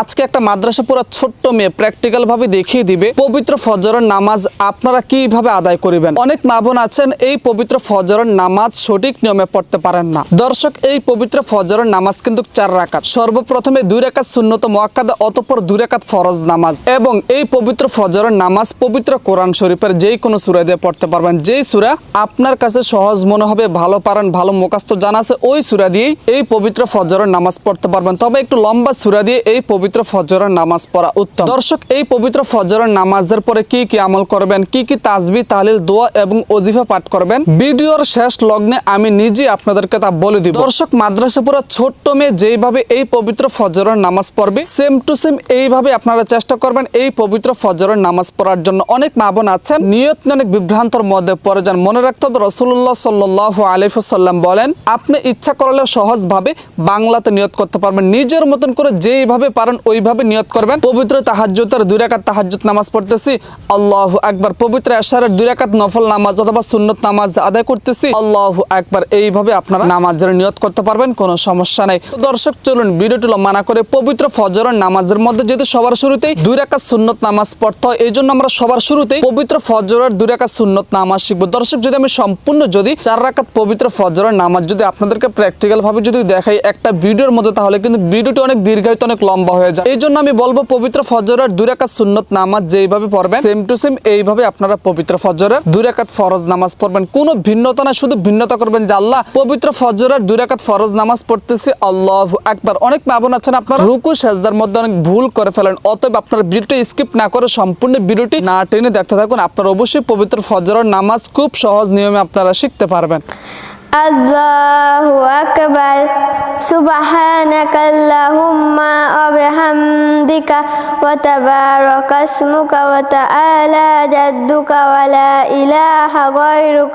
আজকে একটা মাদ্রাসা পুরো ছোট্ট মেয়ে প্র্যাকটিক্যাল ভাবে দেখিয়ে দিবে, পবিত্র ফজরের নামাজ আপনারা কীভাবে আদায় করিবেন? অনেক মা বোন আছেন, এই পবিত্র ফজরের নামাজ সঠিক নিয়মে পড়তে পারেন না। দর্শক, এই পবিত্র ফজরের নামাজ কিন্তু চার রাকাত। সর্বপ্রথমে দুই রাকাত সুন্নত মোয়াক্কাদা, অতঃপর দুই রাকাত ফরজ নামাজ। এবং এই পবিত্র ফজরের নামাজ পবিত্র কোরআন শরীফের যেই কোনো সূরা দিয়ে পড়তে পারবেন। যেই সূরা আপনার কাছে সহজ মনে হবে, ভালো পারেন, ভালো মুখস্থ জানা আছে, ওই সূরা দিয়ে এই পবিত্র ফজরের নামাজ পড়তে পারবেন। তবে একটু লম্বা সূরা দিয়ে এই পবিত্র ফজরের নামাজ পড়া উত্তম। দর্শক, এই পবিত্র ফজরের নামাজের পরে কি কি আমল করবেন, কি কি তাজবি তাহলিল, দোয়া এবং ওজিফা পাঠ করবেন, ভিডিওর শেষ লগ্নে আমি নিজে আপনাদেরকে তা বলে দিব। দর্শক, মাদ্রাসা পুরো ছোট্ট মেয়ে যেইভাবে এই পবিত্র ফজরের নামাজ পড়বে সেম টু সেম এইভাবে আপনারা চেষ্টা করবেন এই পবিত্র ফজরের নামাজ পড়ার জন্য। অনেক মা বোন আছেন, নিয়ত নিয়ে অনেক বিভ্রান্তর মধ্যে পড়ে যান। মনে রাখতে হবে রসুল্লাহ সাল্লাহ আলিফাল্লাম বলেন, আপনি ইচ্ছা করলে সহজভাবে বাংলাতে নিয়ত করতে পারবেন। নিজের মতন করে যেইভাবে পারেন ওইভাবে নিয়ত করবেন। পবিত্র তাহাজ্জুতের দুই রাকাত তাহাজ্জুদ নামাজ পড়তেছি। আল্লাহ একবার পবিত্র আশারের দুই রাকাত নফল নামাজ অথবা সুন্নত নামাজ আদায় করতেছি। আল্লাহ একবার এইভাবে আপনারা নামাজের নিয়ত করতে পারবেন, কোনো সমস্যা নেই। দর্শক, চলুন ভিডিওটি মানা করে পবিত্র ফজরের নামাজের মধ্যে, যেহেতু সবার শুরুতেই দুই রাকাত সুন্নত নামাজ পড়তে হয় এই জন্য আমরা সবার শুরুতেই পবিত্র ফজরের দুই রাকাত সুন্নত নামাজ শিখব। দর্শক, যদি আমি সম্পূর্ণ যদি চার রাকাত পবিত্র ফজরের নামাজ যদি আপনাদেরকে প্র্যাকটিক্যাল ভাবে যদি দেখাই একটা ভিডিওর মধ্যে, তাহলে কিন্তু ভিডিওটি অনেক দীর্ঘায়িত, অনেক লম্বা হয়ে যায়। এই জন্য আমি বলব পবিত্র ফজরের দুই রাকাত সুন্নত নামাজ যেইভাবে পড়বেন সেম টু সেম এইভাবে আপনারা পবিত্র ফজরের দুই রাকাত ফরজ নামাজ পড়বেন। কোনো ভিন্নতা না, শুধু ভিন্নতা করবেন যে আল্লাহ পবিত্র ফজরের দুই রাকাত ফরজ নামাজ পড়তেছি, আল্লাহ একবার অনেক মাবন আছেন আপনার, রুকু, সেজদার মধ্যে অনেক ভুল করে ফেলেন, অতএব আপনার ভিডিওটি স্কিপ না করে সম্পূর্ণ ভিডিওটি না টেনে দেখতে থাকুন। আপনার অবশ্যই পবিত্র ফজরের নামাজ খুব সহজ নিয়মে আপনারা শিখতে পারবেন। আল্লাহু আকবার। সুবহানাকাল্লাহুম্মা ওয়া বিহামদিকা ওয়া তাবারাকাসমুকা ওয়া তাআলা জাদ্দুকা ওয়া লা ইলাহা গায়রুক।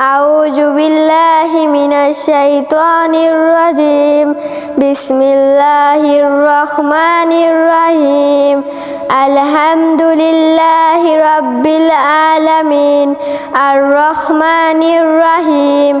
আউযু বিল্লাহি মিনাশ শাইতানির রাজিম। বিসমিল্লাহির রহমানির রহিম। আলহামদুলিল্লাহি রাব্বিল আলামিন। আর রহমানির রহিম।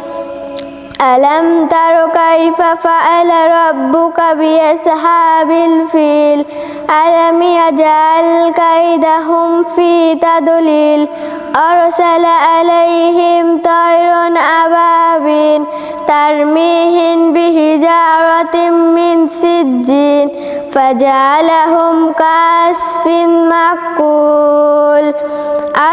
ألم تر كيف فعل ربك بأصحاب الفيل؟ ألم يجعل كيدهم في تضليل أرسل عليهم طيرا أبابين ترميهم بحجارة من سجين فجعلهم كعصف مأكول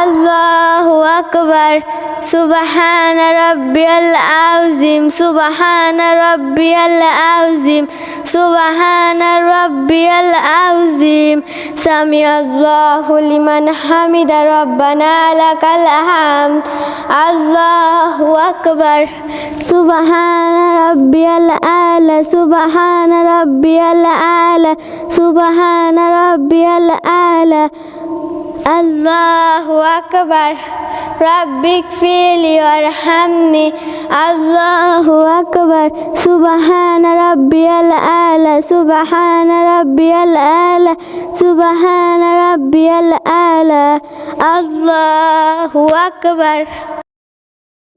الله أكبر. سبحان ربي العظيم. سبحان ربي العظيم. سبحان ربي العظيم. سمع الله لمن حمد ربنا لك الحمد. الله أكبر. سبحان ربي الأعلى سبحان ربي الأعلى سبحان ربي الأعلى. الله أكبر ربك فيلي وارحمني الله أكبر سبحان ربي الأعلى سبحان ربي الأعلى سبحان ربي الأعلى الله أكبر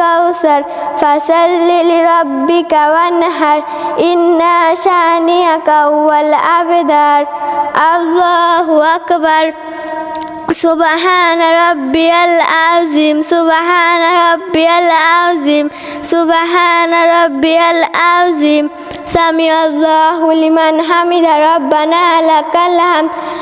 الكوثر فصل لربك وانحر. إنا شانئك هو الأبدار الله أكبر. سبحان ربي العظيم. سبحان ربي العظيم. سبحان ربي العظيم. سمع الله لمن حمد. ربنا لك الحمد.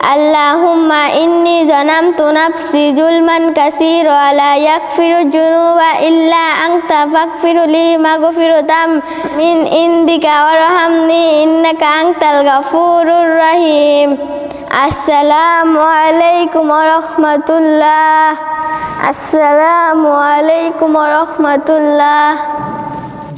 আল্লাহুম্মা ইন্নি জনাম তুনাফসি জুলমান কাসির আলা ইয়াকফিরু জুনুবা ইল্লা আংতা ফাকফিরুলি মাগফিরুতাম মিন ইন্দিকা ওয়ারহামনি ইন্নাকা আংতাল গাফুরুর রহিম। আসসালামু আলাইকুম রহমতুল্লাহ। আসসালামু আলাইকুম রহমতুল্লাহ।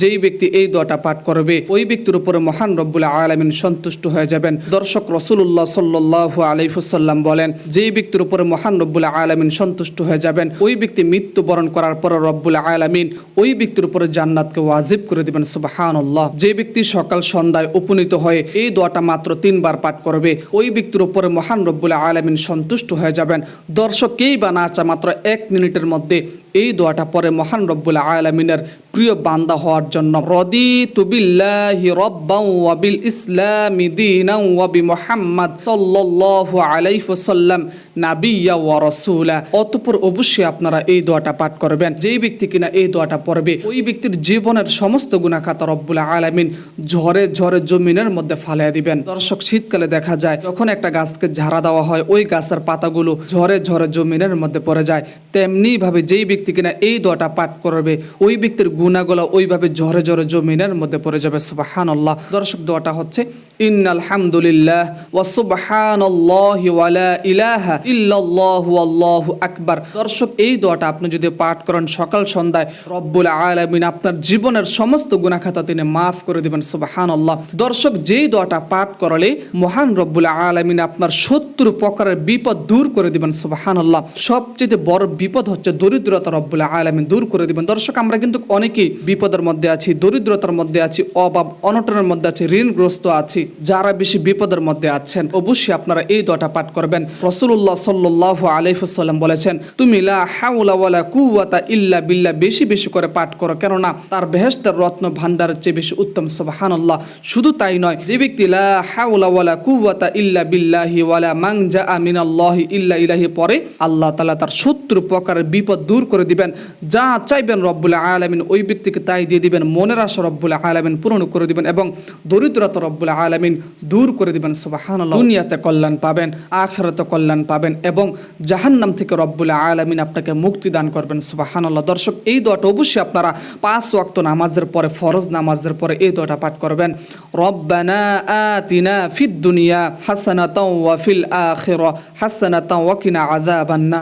যেই ব্যক্তি এই দোয়াটা পাঠ করবে, ওই ব্যক্তির উপরে মহান রব্বুল আলমিন সন্তুষ্ট হয়ে যাবেন। দর্শক রসুল্লাহ সাল্লাহ আলাইফুসাল্লাম বলেন, যেই ব্যক্তির উপরে মহান রব্বুল আলমিন সন্তুষ্ট হয়ে যাবেন, ওই ব্যক্তি মৃত্যুবরণ করার পর রব্বুল আলমিন ওই ব্যক্তির উপরে জান্নাতকে ওয়াজিব করে দিবেন সুবাহান আল্লাহ যে ব্যক্তি সকাল সন্ধ্যায় উপনীত হয়ে এই দোয়াটা মাত্র তিনবার পাঠ করবে, ওই ব্যক্তির উপরে মহান রব্বুল আলমিন সন্তুষ্ট হয়ে যাবেন। দর্শককেই বা না মাত্র এক মিনিটের মধ্যে এই দোয়াটা পরে মহান রব্বুল আলমিনের প্রিয় বান্দা হওয়ার জন্য। রদি তুবিল্লাহি রব্বাউ ওয়া বিল ইসলামি দীনাও ওয়া বি মুহাম্মদ সাল্লাল্লাহু আলাইহি ওয়াসাল্লাম নাবিয়্যা ওয়া রাসূলা। অতঃপর অবশ্যই আপনারা এই দোয়াটা পাঠ করবেন। যেই ব্যক্তি কিনা এই দোয়াটা পড়বে, ওই ব্যক্তির জীবনের সমস্ত গুনাহ খাতা রব্বুল আলামিন ঝরে ঝরে জমিনের মধ্যে ফালিয়ে দিবেন। দর্শক, শীতকালে দেখা যায়, যখন একটা গাছকে ঝাড়া দেওয়া হয়, ওই গাছের পাতাগুলো ঝরে ঝরে জমিনের মধ্যে পড়ে যায়। তেমনি ভাবে যেই ব্যক্তি কিনা এই দোয়াটা পাঠ করবে, ওই ব্যক্তির গুণাগুলো ওইভাবে ঝরে ঝরে জমিনের মধ্যে পড়ে যাবে সুবাহান আল্লাহ দর্শক, দোয়াটা হচ্ছে ইন্নাল হামদুলিল্লাহ ওয়া সুবহানাল্লাহি ওয়ালা ইলাহা ইল্লাল্লাহু আল্লাহু আকবার। দর্শক, এই দোয়াটা আপনি যদি পাঠ করেন সকাল সন্ধ্যায়, রব্বুল আলামিন আপনার জীবনের সমস্ত গুনাহ খাতা তিনি মাফ করে দিবেন, সুবহানাল্লাহ। দর্শক, যেই দোয়াটা পাঠ করলে মহান রব্বুল আলামিন আপনার সত্তর প্রকারের বিপদ দূর করে দিবেন, সুবহানাল্লাহ। সবচেয়ে বড় বিপদ হচ্ছে দরিদ্রতা রব্বুল আলামিন দূর করে দিবেন। দর্শক, আমরা কিন্তু অনেকেই বিপদের মধ্যে আছি, দরিদ্রতার মধ্যে আছি, অভাব, অনটনের মধ্যে আছি, ঋণগ্রস্ত আছি, যারা বেশি বিপদের মধ্যে আছেন। অবশ্যই আপনারা এই দোয়াটা পাঠ করবেন। রসুল্লাহ সাল্লাহ আলাইসাল্লাম বলেছেন, তুমি লা হাউলা কুওয়াতা ইল্লা বিল্লা বেশি বেশি করে পাঠ করো। কেননা তার বেহেস্তের রত্ন ভান্ডারের চেয়ে বেশি উত্তম, সুবহানাল্লাহ। শুধু তাই নয়, যে ব্যক্তি লা হাউলা কুওয়াতা ইল্লা বিল্লাহি ওয়ালা মান জাআ মিনাল্লাহি ইল্লা ইলাহি পরে আল্লাহ তালা তার শত্রু প্রকারের বিপদ দূর করে দিবেন। যা চাইবেন রব্বুল আলামিন, ওই ব্যক্তিকে তাই দিয়ে দিবেন, মনের আশা রব্বুল আলামিন পূরণ করে দিবেন এবং দরিদ্রতা রব্বুল আলামিন দূর করে দিবেন, সুবহানাল্লাহ। দুনিয়াতে কল্যাণ পাবেন, আখিরাতে কল্যাণ পাবেন এবং জাহান্নাম থেকে রব্বুল আলামিন আপনাকে মুক্তি দান করবেন, সুবহানাল্লাহ। দর্শক, এই দোয়াটা অবশ্যই আপনারা পাঁচ ওয়াক্ত নামাজের পরে, ফরজ নামাজের পরে এই দোয়াটা পাঠ করবেন। রব্বানা আতিনা ফিদ দুনিয়া হাসানাতাও ওয়া ফিল আখিরা হাসানাতাও ওয়া কিনা আযাবান্নার।